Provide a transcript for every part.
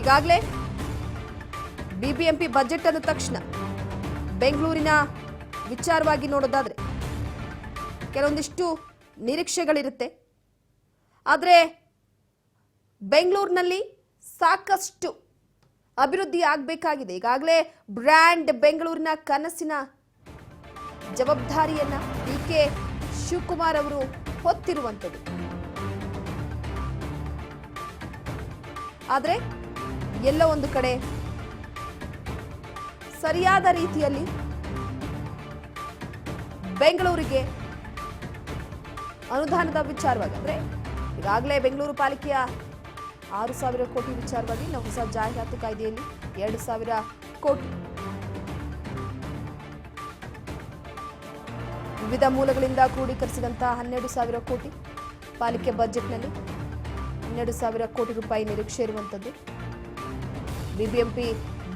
ಈಗಾಗಲೇ BBMP budget ಅಂದ ತಕ್ಷಣ ಬೆಂಗಳೂರಿನ ವಿಚಾರವಾಗಿ ನೋಡೋದಾದ್ರೆ ಕೆಲವೊಂದಿಷ್ಟು ನಿರೀಕ್ಷೆಗಳಿರುತ್ತೆ. ಆದರೆ ಬೆಂಗಳೂರಿನಲ್ಲಿ ಸಾಕಷ್ಟು ಅಭಿವೃದ್ಧಿ ಆಗಬೇಕಾಗಿದೆ. ಈಗಾಗಲೇ ಬ್ರ್ಯಾಂಡ್ ಬೆಂಗಳೂರಿನ ಕನಸಿನ ಜವಾಬ್ದಾರಿಯನ್ನ ಡಿ ಕೆ ಶಿವಕುಮಾರ್ ಅವರು ಹೊತ್ತಿರುವಂಥದ್ದು. ಆದರೆ ಎಲ್ಲೋ ಒಂದು ಕಡೆ ಸರಿಯಾದ ರೀತಿಯಲ್ಲಿ ಬೆಂಗಳೂರಿಗೆ ಅನುದಾನದ ವಿಚಾರವಾಗಿ ಅಂದ್ರೆ ಈಗಾಗಲೇ ಬೆಂಗಳೂರು ಪಾಲಿಕೆಯ ಆರು ಸಾವಿರ ಕೋಟಿ ವಿಚಾರವಾಗಿ ನಾವು ಹೊಸ ಜಾಹೀರಾತು ಕಾಯ್ದೆಯಲ್ಲಿ ಎರಡು ಸಾವಿರ ಕೋಟಿ. ವಿವಿಧ ಮೂಲಗಳಿಂದ ಕ್ರೋಢೀಕರಿಸಿದಂತಹ ಹನ್ನೆರಡು ಸಾವಿರ ಕೋಟಿ ಪಾಲಿಕೆ ಬಜೆಟ್ನಲ್ಲಿ ಹನ್ನೆರಡು ಸಾವಿರ ಕೋಟಿ ರೂಪಾಯಿ ನಿರೀಕ್ಷೆ ಇರುವಂಥದ್ದು. ಬಿಬಿಎಂಪಿ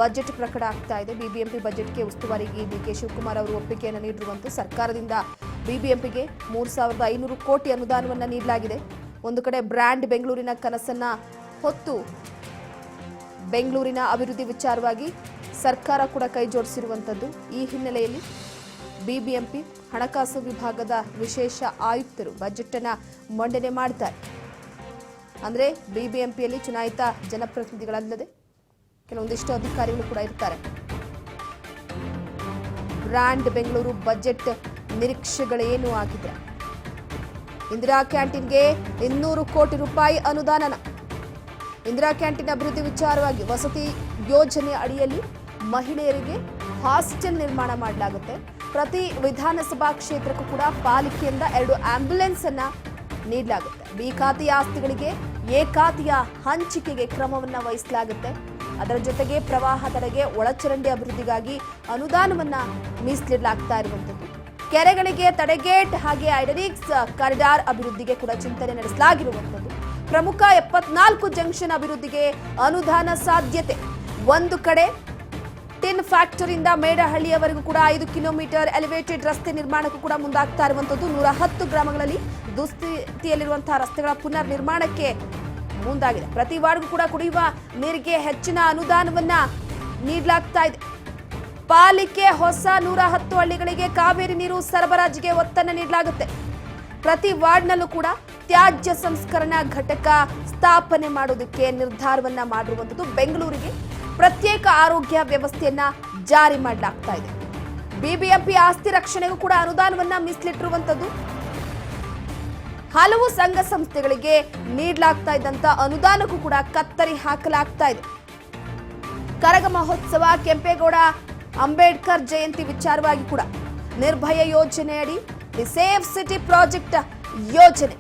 ಬಜೆಟ್ ಪ್ರಕಟ ಆಗ್ತಾ ಇದೆ. ಬಿಬಿಎಂಪಿ ಬಜೆಟ್ಗೆ ಉಸ್ತುವಾರಿಗೆ ಡಿ ಕೆ ಶಿವಕುಮಾರ್ ಅವರು ಒಪ್ಪಿಗೆಯನ್ನು ನೀಡಿರುವಂತೆ ಸರ್ಕಾರದಿಂದ ಬಿಬಿಎಂಪಿಗೆ ಮೂರು ಸಾವಿರದ ಐನೂರು ಕೋಟಿ ಅನುದಾನವನ್ನು ನೀಡಲಾಗಿದೆ. ಒಂದು ಕಡೆ ಬ್ರ್ಯಾಂಡ್ ಬೆಂಗಳೂರಿನ ಕನಸನ್ನ ಹೊತ್ತು ಬೆಂಗಳೂರಿನ ಅಭಿವೃದ್ಧಿ ವಿಚಾರವಾಗಿ ಸರ್ಕಾರ ಕೂಡ ಕೈ ಜೋಡಿಸಿರುವಂಥದ್ದು ಈ ಹಿನ್ನೆಲೆಯಲ್ಲಿ ಬಿಬಿಎಂಪಿ ಹಣಕಾಸು ವಿಭಾಗದ ವಿಶೇಷ ಆಯುಕ್ತರು ಬಜೆಟ್ ಅನ್ನ ಮಂಡನೆ ಮಾಡ್ತಾರೆ ಅಂದ್ರೆ ಬಿಬಿಎಂಪಿಯಲ್ಲಿ ಚುನಾಯಿತ ಜನಪ್ರತಿನಿಧಿಗಳಲ್ಲದೆ ಕೆಲವೊಂದಿಷ್ಟು ಅಧಿಕಾರಿಗಳು ಕೂಡ ಇರ್ತಾರೆ. ಗ್ರ್ಯಾಂಡ್ ಬೆಂಗಳೂರು ಬಜೆಟ್ ನಿರೀಕ್ಷೆಗಳೇನು ಆಗಿದೆ ಇಂದಿರಾ ಕ್ಯಾಂಟೀನ್ಗೆ ಇನ್ನೂರು ಕೋಟಿ ರೂಪಾಯಿ ಅನುದಾನನ. ಇಂದಿರಾ ಕ್ಯಾಂಟೀನ್ ಅಭಿವೃದ್ಧಿ ವಿಚಾರವಾಗಿ ವಸತಿ ಯೋಜನೆ ಅಡಿಯಲ್ಲಿ ಮಹಿಳೆಯರಿಗೆ ಹಾಸ್ಟೆಲ್ ನಿರ್ಮಾಣ ಮಾಡಲಾಗುತ್ತೆ. ಪ್ರತಿ ವಿಧಾನಸಭಾ ಕ್ಷೇತ್ರಕ್ಕೂ ಕೂಡ ಪಾಲಿಕೆಯಿಂದ ಎರಡು ಆಂಬ್ಯುಲೆನ್ಸ್ ಅನ್ನ ನೀಡಲಾಗುತ್ತೆ. ಬಿ ಖಾತೆಯ ಆಸ್ತಿಗಳಿಗೆ ಎ ಖಾತೆಯ ಹಂಚಿಕೆಗೆ ಕ್ರಮವನ್ನು ವಹಿಸಲಾಗುತ್ತೆ. ಅದರ ಜೊತೆಗೆ ಪ್ರವಾಹ ತಡೆಗೆ ಒಳಚರಂಡಿ ಅಭಿವೃದ್ಧಿಗಾಗಿ ಅನುದಾನವನ್ನ ಮೀಸಲಿಡಲಾಗ್ತಾ ಇರುವಂತದ್ದು ಕೆರೆಗಳಿಗೆ ತಡೆಗೇಟ್ ಹಾಗೆ ಐಡರಿಕ್ಸ್ ಕಾರಿಡಾರ್ ಅಭಿವೃದ್ಧಿಗೆ ಕೂಡ ಚಿಂತನೆ ನಡೆಸಲಾಗಿರುವಂತದ್ದು ಪ್ರಮುಖ ಎಪ್ಪತ್ನಾಲ್ಕು ಜಂಕ್ಷನ್ ಅಭಿವೃದ್ಧಿಗೆ ಅನುದಾನ ಸಾಧ್ಯತೆ. ಒಂದು ಕಡೆ ಟಿನ್ ಫ್ಯಾಕ್ಟರಿಯಿಂದ ಮೇಡಹಳ್ಳಿಯವರೆಗೂ ಕೂಡ ಐದು ಕಿಲೋಮೀಟರ್ ಎಲಿವೇಟೆಡ್ ರಸ್ತೆ ನಿರ್ಮಾಣಕ್ಕೂ ಕೂಡ ಮುಂದಾಗ್ತಾ ಇರುವಂತದ್ದು ನೂರ ಹತ್ತು ಗ್ರಾಮಗಳಲ್ಲಿ ದುಸ್ಥಿತಿಯಲ್ಲಿರುವಂತಹ ರಸ್ತೆಗಳ ಪುನರ್ ನಿರ್ಮಾಣಕ್ಕೆ ಮುಂದಾಗಿದೆ. ಪ್ರತಿ ವಾರ್ಡ್ಗೂ ಕೂಡ ಕುಡಿಯುವ ನೀರಿಗೆ ಹೆಚ್ಚಿನ ಅನುದಾನವನ್ನ ನೀಡಲಾಗ್ತಾ ಇದೆ. ಪಾಲಿಕೆ ಹೊಸ ನೂರ ಹತ್ತು ಹಳ್ಳಿಗಳಿಗೆ ಕಾವೇರಿ ನೀರು ಸರಬರಾಜಿಗೆ ಒತ್ತನ್ನು ನೀಡಲಾಗುತ್ತೆ. ಪ್ರತಿ ವಾರ್ಡ್ನಲ್ಲೂ ಕೂಡ ತ್ಯಾಜ್ಯ ಸಂಸ್ಕರಣಾ ಘಟಕ ಸ್ಥಾಪನೆ ಮಾಡೋದಕ್ಕೆ ನಿರ್ಧಾರವನ್ನ ಮಾಡಿರುವಂಥದ್ದು ಬೆಂಗಳೂರಿಗೆ ಪ್ರತ್ಯೇಕ ಆರೋಗ್ಯ ವ್ಯವಸ್ಥೆಯನ್ನ ಜಾರಿ ಮಾಡಲಾಗ್ತಾ ಇದೆ. ಬಿಬಿಎಂಪಿ ಆಸ್ತಿ ರಕ್ಷಣೆಗೂ ಕೂಡ ಅನುದಾನವನ್ನ ಮೀಸಲಿಟ್ಟಿರುವಂಥದ್ದು ಹಲವು ಸಂಘ ಸಂಸ್ಥೆಗಳಿಗೆ ನೀಡಲಾಗ್ತಾ ಇದ್ದಂತ ಅನುದಾನಕ್ಕೂ ಕೂಡ ಕತ್ತರಿ ಹಾಕಲಾಗ್ತಾ ಇದೆ. ಕರಗ ಮಹೋತ್ಸವ, ಕೆಂಪೇಗೌಡ, ಅಂಬೇಡ್ಕರ್ ಜಯಂತಿ ವಿಚಾರವಾಗಿ ಕೂಡ ನಿರ್ಭಯ ಯೋಜನೆಯಡಿ ದಿ ಸೇಫ್ ಸಿಟಿ ಪ್ರಾಜೆಕ್ಟ್ ಯೋಜನೆ.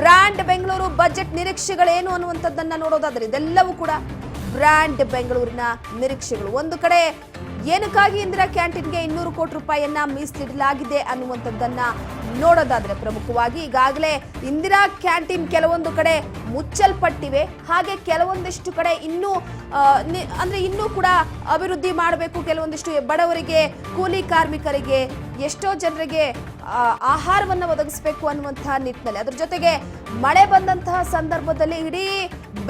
ಬ್ರ್ಯಾಂಡ್ ಬೆಂಗಳೂರು ಬಜೆಟ್ ನಿರೀಕ್ಷೆಗಳೇನು ಅನ್ನುವಂಥದ್ದನ್ನ ನೋಡೋದಾದ್ರೆ ಇದೆಲ್ಲವೂ ಕೂಡ ಬ್ರ್ಯಾಂಡ್ ಬೆಂಗಳೂರಿನ ನಿರೀಕ್ಷೆಗಳು. ಒಂದು ಕಡೆ ಏನಕ್ಕಾಗಿ ಇಂದಿರಾ ಕ್ಯಾಂಟೀನ್ಗೆ ಇನ್ನೂರು ಕೋಟಿ ರೂಪಾಯಿಯನ್ನ ಮೀಸಲಿಡಲಾಗಿದೆ ಅನ್ನುವಂಥದ್ದನ್ನ ನೋಡೋದಾದ್ರೆ ಪ್ರಮುಖವಾಗಿ ಈಗಾಗಲೇ ಇಂದಿರಾ ಕ್ಯಾಂಟೀನ್ ಕೆಲವೊಂದು ಕಡೆ ಮುಚ್ಚಲ್ಪಟ್ಟಿವೆ. ಹಾಗೆ ಕೆಲವೊಂದಿಷ್ಟು ಕಡೆ ಇನ್ನೂ ಅಂದ್ರೆ ಇನ್ನೂ ಕೂಡ ಅಭಿವೃದ್ಧಿ ಮಾಡಬೇಕು ಕೆಲವೊಂದಿಷ್ಟು ಬಡವರಿಗೆ, ಕೂಲಿ ಕಾರ್ಮಿಕರಿಗೆ, ಎಷ್ಟೋ ಜನರಿಗೆ ಆಹಾರವನ್ನ ಒದಗಿಸಬೇಕು ಅನ್ನುವಂತಹ ನಿಟ್ಟಿನಲ್ಲಿ. ಅದ್ರ ಜೊತೆಗೆ ಮಳೆ ಬಂದಂತಹ ಸಂದರ್ಭದಲ್ಲಿ ಇಡೀ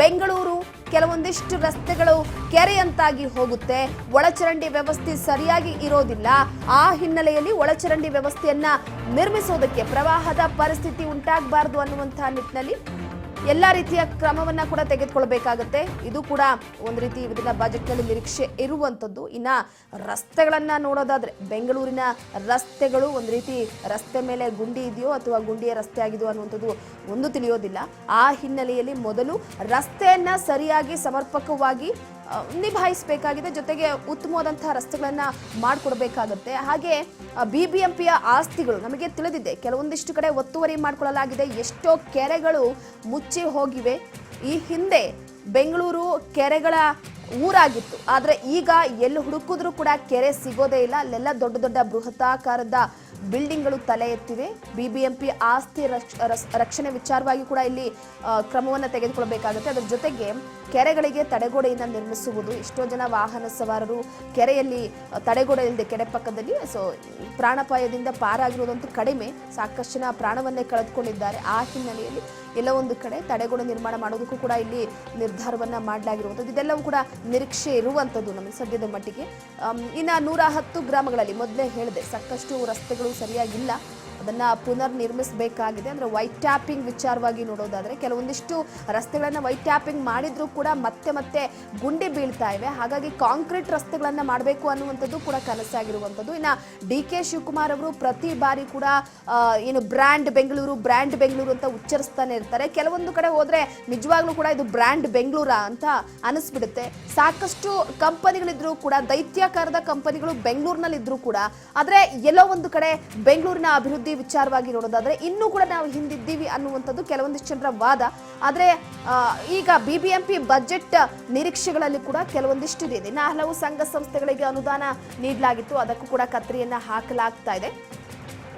ಬೆಂಗಳೂರು ಕೆಲವೊಂದಿಷ್ಟು ರಸ್ತೆಗಳು ಕೆರೆಯಂತಾಗಿ ಹೋಗುತ್ತೆ. ಒಳಚರಂಡಿ ವ್ಯವಸ್ಥೆ ಸರಿಯಾಗಿ ಇರೋದಿಲ್ಲ. ಆ ಹಿನ್ನೆಲೆಯಲ್ಲಿ ಒಳಚರಂಡಿ ವ್ಯವಸ್ಥೆಯನ್ನ ನಿರ್ಮಿಸೋದಕ್ಕೆ ಪ್ರವಾಹದ ಪರಿಸ್ಥಿತಿ ಉಂಟಾಗಬಾರದು ಅನ್ನುವಂತಹ ನಿಟ್ಟಿನಲ್ಲಿ ಎಲ್ಲಾ ರೀತಿಯ ಕ್ರಮವನ್ನ ಕೂಡ ತೆಗೆದುಕೊಳ್ಬೇಕಾಗತ್ತೆ. ಇದು ಕೂಡ ಒಂದು ರೀತಿ ಇದನ್ನ ಬಜೆಟ್ನಲ್ಲಿ ನಿರೀಕ್ಷೆ ಇರುವಂಥದ್ದು ಇನ್ನ ರಸ್ತೆಗಳನ್ನ ನೋಡೋದಾದ್ರೆ ಬೆಂಗಳೂರಿನ ರಸ್ತೆಗಳು ಒಂದು ರೀತಿ ರಸ್ತೆ ಮೇಲೆ ಗುಂಡಿ ಇದೆಯೋ ಅಥವಾ ಗುಂಡಿಯ ರಸ್ತೆ ಆಗಿದೆಯೋ ಅನ್ನುವಂಥದ್ದು ಒಂದು ತಿಳಿಯೋದಿಲ್ಲ. ಆ ಹಿನ್ನೆಲೆಯಲ್ಲಿ ಮೊದಲು ರಸ್ತೆಯನ್ನ ಸರಿಯಾಗಿ ಸಮರ್ಪಕವಾಗಿ ನಿಭಾಯಿಸಬೇಕಾಗಿದೆ. ಜೊತೆಗೆ ಉತ್ತಮವಾದಂತಹ ರಸ್ತೆಗಳನ್ನು ಮಾಡಿಕೊಡ್ಬೇಕಾಗತ್ತೆ. ಹಾಗೆ ಬಿ ಬಿ ಎಂ ಪಿಯ ಆಸ್ತಿಗಳು, ನಮಗೆ ತಿಳಿದಿದೆ, ಕೆಲವೊಂದಿಷ್ಟು ಕಡೆ ಒತ್ತುವರಿ ಮಾಡಿಕೊಳ್ಳಲಾಗಿದೆ. ಎಷ್ಟೋ ಕೆರೆಗಳು ಮುಚ್ಚಿ ಹೋಗಿವೆ. ಈ ಹಿಂದೆ ಬೆಂಗಳೂರು ಕೆರೆಗಳ ಊರಾಗಿತ್ತು. ಆದರೆ ಈಗ ಎಲ್ಲಿ ಹುಡುಕಿದ್ರೂ ಕೂಡ ಕೆರೆ ಸಿಗೋದೇ ಇಲ್ಲ. ಅಲ್ಲೆಲ್ಲ ದೊಡ್ಡ ದೊಡ್ಡ ಬೃಹತಾಕಾರದ ಬಿಲ್ಡಿಂಗ್ಗಳು ತಲೆ ಎತ್ತಿವೆ. ಬಿಬಿಎಂಪಿ ಆಸ್ತಿ ರಕ್ಷಣೆ ವಿಚಾರವಾಗಿ ಕೂಡ ಇಲ್ಲಿ ಕ್ರಮವನ್ನು ತೆಗೆದುಕೊಳ್ಳಬೇಕಾಗುತ್ತೆ. ಅದರ ಜೊತೆಗೆ ಕೆರೆಗಳಿಗೆ ತಡೆಗೋಡೆಯನ್ನು ನಿರ್ಮಿಸುವುದು. ಎಷ್ಟೋ ಜನ ವಾಹನ ಸವಾರರು ಕೆರೆಯಲ್ಲಿ ತಡೆಗೋಡೆ ಇಲ್ಲದೆ ಕೆರೆ ಪಕ್ಕದಲ್ಲಿ, ಸೊ, ಪ್ರಾಣಾಪಾಯದಿಂದ ಪಾರಾಗಿರುವುದಂತೂ ಕಡಿಮೆ. ಸಾಕಷ್ಟು ಜನ ಪ್ರಾಣವನ್ನೇ ಕಳೆದುಕೊಂಡಿದ್ದಾರೆ. ಆ ಹಿನ್ನೆಲೆಯಲ್ಲಿ ಎಲ್ಲ ಒಂದು ಕಡೆ ತಡೆಗೋಡೆ ನಿರ್ಮಾಣ ಮಾಡೋದಕ್ಕೂ ಕೂಡ ಇಲ್ಲಿ ನಿರ್ಧಾರವನ್ನು ಮಾಡಲಾಗಿರುವಂಥದ್ದು. ಇದೆಲ್ಲವೂ ಕೂಡ ನಿರೀಕ್ಷೆ ಇರುವಂಥದ್ದು ನಮಗೆ ಸದ್ಯದ ಮಟ್ಟಿಗೆ. ಇನ್ನು ನೂರ ಹತ್ತು ಗ್ರಾಮಗಳಲ್ಲಿ ಮೊದಲೇ ಹೇಳಿದೆ, ಸಾಕಷ್ಟು ರಸ್ತೆಗಳು ಸರಿಯಾಗಿಲ್ಲ. ಅದನ್ನ ಪುನರ್ ನಿರ್ಮಿಸಬೇಕಾಗಿದೆ ಅಂದ್ರೆ ವೈಟ್ ಟ್ಯಾಪಿಂಗ್ ವಿಚಾರವಾಗಿ ನೋಡೋದಾದರೆ ಕೆಲವೊಂದಿಷ್ಟು ರಸ್ತೆಗಳನ್ನು ವೈಟ್ ಟ್ಯಾಪಿಂಗ್ ಮಾಡಿದರೂ ಕೂಡ ಮತ್ತೆ ಮತ್ತೆ ಗುಂಡಿ ಬೀಳ್ತಾ ಇವೆ. ಹಾಗಾಗಿ ಕಾಂಕ್ರೀಟ್ ರಸ್ತೆಗಳನ್ನು ಮಾಡಬೇಕು ಅನ್ನುವಂಥದ್ದು ಕೂಡ ಕನಸಾಗಿರುವಂಥದ್ದು ಇನ್ನು ಡಿ ಕೆ ಶಿವಕುಮಾರ್ ಅವರು ಪ್ರತಿ ಬಾರಿ ಕೂಡ ಏನು ಬ್ರ್ಯಾಂಡ್ ಬೆಂಗಳೂರು ಬ್ರ್ಯಾಂಡ್ ಬೆಂಗಳೂರು ಅಂತ ಉಚ್ಚರಿಸ್ತಾನೆ ಇರ್ತಾರೆ. ಕೆಲವೊಂದು ಕಡೆ ಹೋದರೆ ನಿಜವಾಗ್ಲೂ ಕೂಡ ಇದು ಬ್ರ್ಯಾಂಡ್ ಬೆಂಗಳೂರಾ ಅಂತ ಅನಿಸ್ಬಿಡುತ್ತೆ. ಸಾಕಷ್ಟು ಕಂಪನಿಗಳಿದ್ರು ಕೂಡ, ದೈತ್ಯಾಕಾರದ ಕಂಪನಿಗಳು ಬೆಂಗಳೂರಿನಲ್ಲಿ ಇದ್ರು ಕೂಡ, ಆದರೆ ಎಲ್ಲೋ ಒಂದು ಕಡೆ ಬೆಂಗಳೂರಿನ ಅಭಿವೃದ್ಧಿ ವಿಚಾರವಾಗಿ ನೋಡೋದಾದ್ರೆ, ಇನ್ನೂ ಕೂಡ ನಾವು ಹಿಂದಿದ್ದೀವಿ ಅನ್ನುವಂಥದ್ದು ಕೆಲವೊಂದಿಷ್ಟು ಜನರ ವಾದ. ಆದ್ರೆ ಈಗ ಬಿಬಿಎಂಪಿ ಬಜೆಟ್ ನಿರೀಕ್ಷೆಗಳಲ್ಲಿ ಕೂಡ ಕೆಲವೊಂದಿಷ್ಟು ಇದೆ. ಇನ್ನು ಹಲವು ಸಂಘ ಸಂಸ್ಥೆಗಳಿಗೆ ಅನುದಾನ ನೀಡಲಾಗಿತ್ತು. ಅದಕ್ಕೂ ಕೂಡ ಕತ್ತರಿಯನ್ನ ಹಾಕಲಾಗ್ತಾ ಇದೆ.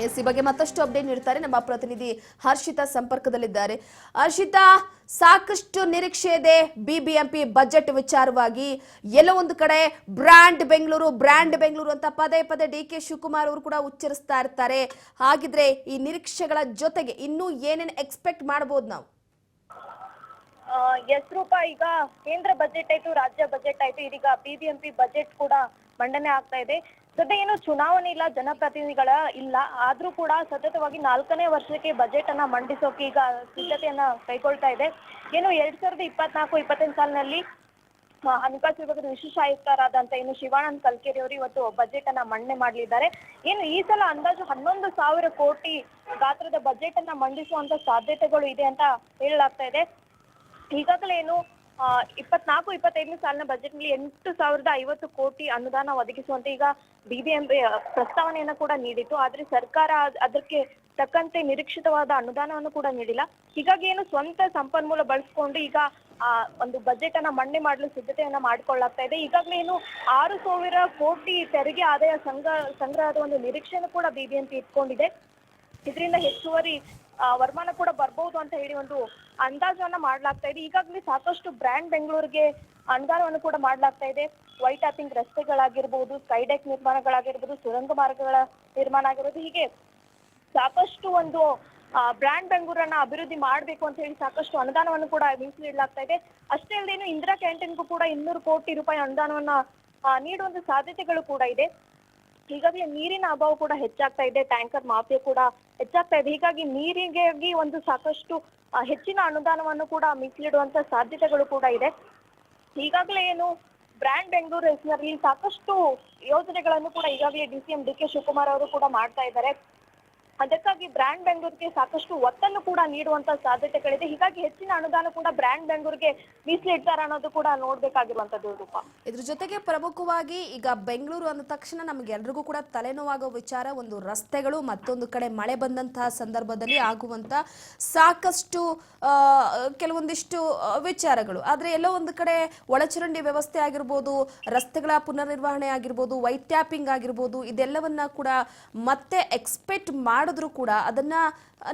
ಎಸ್ ಈ ಬಗ್ಗೆ ಮತ್ತಷ್ಟು ಅಪ್ಡೇಟ್ ನೀಡ್ತಾರೆ ನಮ್ಮ ಪ್ರತಿನಿಧಿ ಹರ್ಷಿತಾ ಸಂಪರ್ಕದಲ್ಲಿದ್ದಾರೆ. ಹರ್ಷಿತಾ, ಸಾಕಷ್ಟು ನಿರೀಕ್ಷೆ ಇದೆ ಬಿಬಿಎಂಪಿ ಬಜೆಟ್ ವಿಚಾರವಾಗಿ. ಎಲ್ಲ ಒಂದು ಕಡೆ ಬ್ರ್ಯಾಂಡ್ ಬೆಂಗಳೂರು ಬ್ರ್ಯಾಂಡ್ ಬೆಂಗಳೂರು ಅಂತ ಪದೇ ಪದೇ ಡಿ ಕೆ ಶಿವಕುಮಾರ್ ಅವರು ಕೂಡ ಉಚ್ಚರಿಸ್ತಾ ಇರ್ತಾರೆ. ಹಾಗಿದ್ರೆ ಈ ನಿರೀಕ್ಷೆಗಳ ಜೊತೆಗೆ ಇನ್ನೂ ಏನೇನು ಎಕ್ಸ್ಪೆಕ್ಟ್ ಮಾಡ್ಬೋದು ನಾವು? ಎಸ್ ರೂಪ, ಈಗ ಕೇಂದ್ರ ಬಜೆಟ್ ಆಯ್ತು, ರಾಜ್ಯ ಬಜೆಟ್ ಆಯ್ತು, ಇದೀಗ ಬಿಬಿಎಂಪಿ ಬಜೆಟ್ ಕೂಡ ಮಂಡನೆ ಆಗ್ತಾ ಇದೆ. ಸದ್ಯ ಏನು ಚುನಾವಣೆ ಇಲ್ಲ, ಜನಪ್ರತಿನಿಧಿಗಳ ಇಲ್ಲ, ಆದ್ರೂ ಕೂಡ ಸತತವಾಗಿ ನಾಲ್ಕನೇ ವರ್ಷಕ್ಕೆ ಬಜೆಟ್ ಅನ್ನ ಮಂಡಿಸೋಕೆ ಈಗ ಸಿದ್ಧತೆಯನ್ನ ಕೈಗೊಳ್ತಾ ಇದೆ. ಏನು ಎರಡ್ ಸಾವಿರದ ಇಪ್ಪತ್ನಾಲ್ಕು, ಇಪ್ಪತ್ತೈದು ಸಾಲಿನಲ್ಲಿ ಹಣಕಾಸು ವಿಭಾಗದ ವಿಶೇಷ ಆಯುಕ್ತರಾದಂತ ಏನು ಶಿವಾನಂದ್ ಕಲ್ಕೆರಿ ಅವರು ಇವತ್ತು ಬಜೆಟ್ ಅನ್ನ ಮಂಡನೆ ಮಾಡಲಿದ್ದಾರೆ. ಏನು ಈ ಸಲ ಅಂದಾಜು ಹನ್ನೊಂದು ಸಾವಿರ ಕೋಟಿ ಗಾತ್ರದ ಬಜೆಟ್ ಅನ್ನ ಮಂಡಿಸುವಂತ ಸಾಧ್ಯತೆಗಳು ಇದೆ ಅಂತ ಹೇಳಲಾಗ್ತಾ ಇದೆ. ಈಗಾಗಲೇ ಏನು ಇಪ್ಪತ್ನಾಲ್ಕು, ಇಪ್ಪತ್ತೈದನೇ ಸಾಲಿನ ಬಜೆಟ್ನಲ್ಲಿ ಎಂಟು ಸಾವಿರದ ಐವತ್ತು ಕೋಟಿ ಅನುದಾನ ಒದಗಿಸುವಂತೆ ಈಗ ಬಿಬಿಎಂಪಿ ಪ್ರಸ್ತಾವನೆಯನ್ನ ಕೂಡ ನೀಡಿತ್ತು. ಆದ್ರೆ ಸರ್ಕಾರ ಅದಕ್ಕೆ ತಕ್ಕಂತೆ ನಿರೀಕ್ಷಿತವಾದ ಅನುದಾನವನ್ನು ಕೂಡ ನೀಡಿಲ್ಲ. ಹೀಗಾಗಿ ಏನು ಸ್ವಂತ ಸಂಪನ್ಮೂಲ ಬಳಸ್ಕೊಂಡು ಈಗ, ಆ, ಒಂದು ಬಜೆಟ್ ಅನ್ನ ಮಂಡನೆ ಮಾಡಲು ಸಿದ್ಧತೆಯನ್ನ ಮಾಡಿಕೊಳ್ಳಾಗ್ತಾ ಇದೆ. ಈಗಾಗಲೇ ಏನು ಆರು ಸಾವಿರ ಕೋಟಿ ತೆರಿಗೆ ಆದಾಯ ಸಂಗ್ರಹ, ಸಂಗ್ರಹದ ಒಂದು ನಿರೀಕ್ಷೆಯನ್ನು ಕೂಡ ಬಿಬಿಎಂಪಿ ಇಟ್ಕೊಂಡಿದೆ. ಇದರಿಂದ ಹೆಚ್ಚುವರಿ ವರಮಾನ ಕೂಡ ಬರ್ಬೋದು ಅಂತ ಹೇಳಿ ಒಂದು ಅಂದಾಜನ್ನ ಮಾಡ್ಲಾಗ್ತಾ ಇದೆ. ಈಗಾಗಲೇ ಸಾಕಷ್ಟು ಬ್ರ್ಯಾಂಡ್ ಬೆಂಗಳೂರಿಗೆ ಅನುದಾನವನ್ನು ಕೂಡ ಮಾಡ್ಲಾಗ್ತಾ ಇದೆ. ವೈಟ್ ಟ್ಯಾಪಿಂಗ್ ರಸ್ತೆಗಳಾಗಿರ್ಬೋದು, ಸ್ಕೈಡೆಕ್ ನಿರ್ಮಾಣಗಳಾಗಿರ್ಬಹುದು ಸುರಂಗ ಮಾರ್ಗಗಳ ನಿರ್ಮಾಣ ಆಗಿರ್ಬೋದು, ಹೀಗೆ ಸಾಕಷ್ಟು ಒಂದು ಬ್ರ್ಯಾಂಡ್ ಬೆಂಗಳೂರನ್ನ ಅಭಿವೃದ್ಧಿ ಮಾಡಬೇಕು ಅಂತ ಹೇಳಿ ಸಾಕಷ್ಟು ಅನುದಾನವನ್ನು ಕೂಡ ಮೀಸಲಿಡಲಾಗ್ತಾ ಇದೆ. ಅಷ್ಟೇ ಅಲ್ಲದೆ ಇಂದಿರಾ ಕ್ಯಾಂಟೀನ್ಗೂ ಕೂಡ ಇನ್ನೂರು ಕೋಟಿ ರೂಪಾಯಿ ಅನುದಾನವನ್ನ ನೀಡುವಂತ ಸಾಧ್ಯತೆಗಳು ಕೂಡ ಇದೆ. ಈಗಾಗಲೇ ನೀರಿನ ಅಭಾವ ಕೂಡ ಹೆಚ್ಚಾಗ್ತಾ ಇದೆ. ಟ್ಯಾಂಕರ್ ಮಾಫಿಯಾ ಕೂಡ ಹೆಚ್ಚಾಗ್ತಾ ಇದೆ ಹೀಗಾಗಿ ನೀರಿಗಾಗಿ ಒಂದು ಸಾಕಷ್ಟು ಹೆಚ್ಚಿನ ಅನುದಾನವನ್ನು ಕೂಡ ಮೀಸಲಿಡುವಂತ ಸಾಧ್ಯತೆಗಳು ಕೂಡ ಇದೆ. ಈಗಾಗಲೇ ಏನು ಬ್ರ್ಯಾಂಡ್ ಬೆಂಗಳೂರು ಹೆಸರಿನಲ್ಲಿ ಸಾಕಷ್ಟು ಯೋಜನೆಗಳನ್ನು ಕೂಡ ಈಗಾಗಲೇ D C M D K Shivakumar ಅವರು ಕೂಡ ಮಾಡ್ತಾ ಇದ್ದಾರೆ. ಅದಕ್ಕಾಗಿ ಬ್ರ್ಯಾಂಡ್ ಬೆಂಗಳೂರಿಗೆ ಸಾಕಷ್ಟು ಒತ್ತನ್ನು ಕೂಡ ನೀಡುವಂತ ಸಾಧ್ಯತೆಗಳಿದೆ. ಹೀಗಾಗಿ ಹೆಚ್ಚಿನ ಅನುದಾನ ಕೂಡ ಬ್ರ್ಯಾಂಡ್ ಬೆಂಗಳೂರಿಗೆ ಮೀಸಲಿಡ್ತಾರೆ ಅನ್ನೋದು ಕೂಡ ನೋಡ್ಬೇಕಾಗಿರುವಂತದ್ದು ರೂಪ. ಇದ್ರ ಜೊತೆಗೆ ಪ್ರಮುಖವಾಗಿ ಈಗ ಬೆಂಗಳೂರು ಅಂದ ತಕ್ಷಣ ನಮ್ಗೆ ಎಲ್ರಿಗೂ ಕೂಡ ತಲೆನೋವಾಗೋ ವಿಚಾರ, ಒಂದು ರಸ್ತೆಗಳು, ಮತ್ತೊಂದು ಕಡೆ ಮಳೆ ಬಂದಂತಹ ಸಂದರ್ಭದಲ್ಲಿ ಆಗುವಂತ ಸಾಕಷ್ಟು ಕೆಲವೊಂದಿಷ್ಟು ವಿಚಾರಗಳು. ಆದ್ರೆ ಎಲ್ಲೋ ಒಂದು ಕಡೆ ಒಳಚರಂಡಿ ವ್ಯವಸ್ಥೆ ಆಗಿರ್ಬೋದು, ರಸ್ತೆಗಳ ಪುನರ್ನಿರ್ವಹಣೆ ಆಗಿರ್ಬೋದು ವೈಟ್ ಟ್ಯಾಪಿಂಗ್ ಆಗಿರ್ಬೋದು, ಇದೆಲ್ಲವನ್ನ ಕೂಡ ಮತ್ತೆ ಎಕ್ಸ್ಪೆಕ್ಟ್ ಮಾಡಿದ್ರು ಕೂಡ ಅದನ್ನ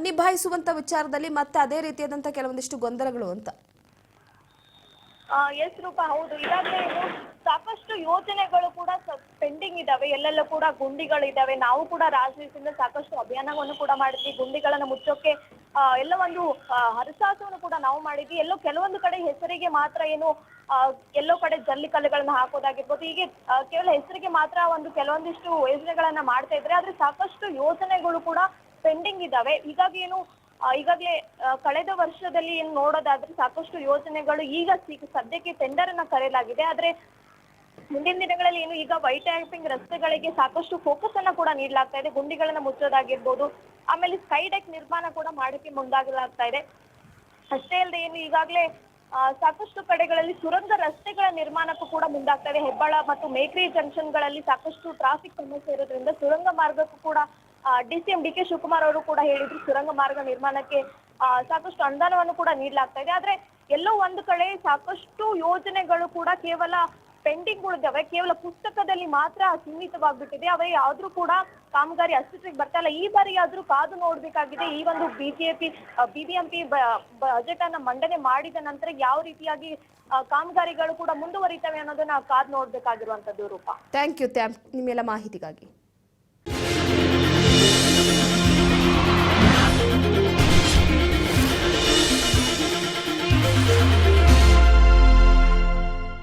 ನಿಭಾಯಿಸುವಂತ ವಿಚಾರದಲ್ಲಿ ಮತ್ತೆ ಅದೇ ರೀತಿಯಾದಂತ ಕೆಲವೊಂದಿಷ್ಟು ಗೊಂದಲಗಳು ಅಂತ. ಎಸ್ ರೂಪ, ಹೌದು. ಈಗಾಗಲೇ ಸಾಕಷ್ಟು ಯೋಜನೆಗಳು ಕೂಡ ಪೆಂಡಿಂಗ್ ಇದಾವೆ. ಎಲ್ಲೆಲ್ಲ ಕೂಡ ಗುಂಡಿಗಳು ಗುಂಡಿಗಳಿದಾವೆ. ನಾವು ಕೂಡ ರಾಜನೀತಿಯಿಂದ ಸಾಕಷ್ಟು ಅಭಿಯಾನವನ್ನು ಕೂಡ ಮಾಡಿದ್ವಿ. ಗುಂಡಿಗಳನ್ನ ಮುಚ್ಚೋಕೆ ಎಲ್ಲ ಒಂದು ಹರಸಾಹಸವನ್ನು ಕೂಡ ನಾವು ಮಾಡಿದ್ವಿ. ಎಲ್ಲೋ ಕೆಲವೊಂದು ಕಡೆ ಹೆಸರಿಗೆ ಮಾತ್ರ ಏನು ಎಲ್ಲೋ ಕಡೆ ಜಲ್ಲಿ ಕಲ್ಲುಗಳನ್ನ ಹಾಕೋದಾಗಿರ್ಬೋದು, ಹೀಗೆ ಕೇವಲ ಹೆಸರಿಗೆ ಮಾತ್ರ ಒಂದು ಕೆಲವೊಂದಿಷ್ಟು ಯೋಜನೆಗಳನ್ನ ಮಾಡ್ತಾ ಇದ್ರೆ ಆದ್ರೆ ಸಾಕಷ್ಟು ಯೋಜನೆಗಳು ಕೂಡ ಪೆಂಡಿಂಗ್ ಇದಾವೆ. ಹೀಗಾಗಿ ಏನು ಈಗಾಗಲೇ ಕಳೆದ ವರ್ಷದಲ್ಲಿ ಏನು ನೋಡೋದಾದ್ರೆ ಸಾಕಷ್ಟು ಯೋಜನೆಗಳು ಈಗ ಸದ್ಯಕ್ಕೆ ಟೆಂಡರ್ ಅನ್ನ ಕರೆಯಲಾಗಿದೆ. ಆದ್ರೆ ಮುಂದಿನ ದಿನಗಳಲ್ಲಿ ಏನು ಈಗ ವೈಟ್ ಟ್ಯಾಪಿಂಗ್ ರಸ್ತೆಗಳಿಗೆ ಸಾಕಷ್ಟು ಫೋಕಸ್ ಅನ್ನ ಕೂಡ ನೀಡಲಾಗ್ತಾ ಇದೆ. ಗುಂಡಿಗಳನ್ನ ಮುಚ್ಚೋದಾಗಿರ್ಬೋದು, ಆಮೇಲೆ ಸ್ಕೈ ಡೆಕ್ ನಿರ್ಮಾಣ ಕೂಡ ಮಾಡಕ್ಕೆ ಮುಂದಾಗಲಾಗ್ತಾ ಇದೆ. ಅಷ್ಟೇ ಅಲ್ಲದೆ ಏನು ಈಗಾಗಲೇ ಸಾಕಷ್ಟು ಕಡೆಗಳಲ್ಲಿ ಸುರಂಗ ರಸ್ತೆಗಳ ನಿರ್ಮಾಣಕ್ಕೂ ಕೂಡ ಮುಂದಾಗ್ತಾ ಇದೆ. ಹೆಬ್ಬಾಳ ಮತ್ತು ಮೇಕ್ರಿ ಜಂಕ್ಷನ್ಗಳಲ್ಲಿ ಸಾಕಷ್ಟು ಟ್ರಾಫಿಕ್ ಸಮಸ್ಯೆ ಇರೋದ್ರಿಂದ ಸುರಂಗ ಮಾರ್ಗಕ್ಕೂ ಕೂಡ D C M D K Shivakumar ಅವರು ಕೂಡ ಹೇಳಿದ್ರು ಸುರಂಗ ಮಾರ್ಗ ನಿರ್ಮಾಣಕ್ಕೆ ಸಾಕಷ್ಟು ಅನುದಾನವನ್ನು ಕೂಡ ನೀಡಲಾಗ್ತಾ ಇದೆ. ಆದ್ರೆ ಎಲ್ಲೋ ಒಂದು ಕಡೆ ಸಾಕಷ್ಟು ಯೋಜನೆಗಳು ಕೂಡ ಕೇವಲ ಪೆಂಡಿಂಗ್ ಉಳಿದವೆ ಕೇವಲ ಪುಸ್ತಕದಲ್ಲಿ ಮಾತ್ರ ಸೀಮಿತವಾಗ್ಬಿಟ್ಟಿದೆ. ಅವೇ ಯಾವ್ದ್ರೂ ಕೂಡ ಕಾಮಗಾರಿ ಅಸ್ತಿತ್ವಕ್ಕೆ ಬರ್ತಾ ಇಲ್ಲ. ಈ ಬಾರಿ ಆದ್ರೂ ಕಾದು ನೋಡ್ಬೇಕಾಗಿದೆ. ಈ ಒಂದು ಬಿಜೆಪಿ ಬಿಬಿಎಂಪಿ ಬಜೆಟ್ ಅನ್ನ ಮಂಡನೆ ಮಾಡಿದ ನಂತರ ಯಾವ ರೀತಿಯಾಗಿ ಕಾಮಗಾರಿಗಳು ಕೂಡ ಮುಂದುವರಿತವೆ ಅನ್ನೋದನ್ನ ಕಾದು ನೋಡ್ಬೇಕಾಗಿರುವಂತದ್ದು ರೂಪ. ಥ್ಯಾಂಕ್ ಯು ನಿಮ್ಮೆಲ್ಲ ಮಾಹಿತಿಗಾಗಿ.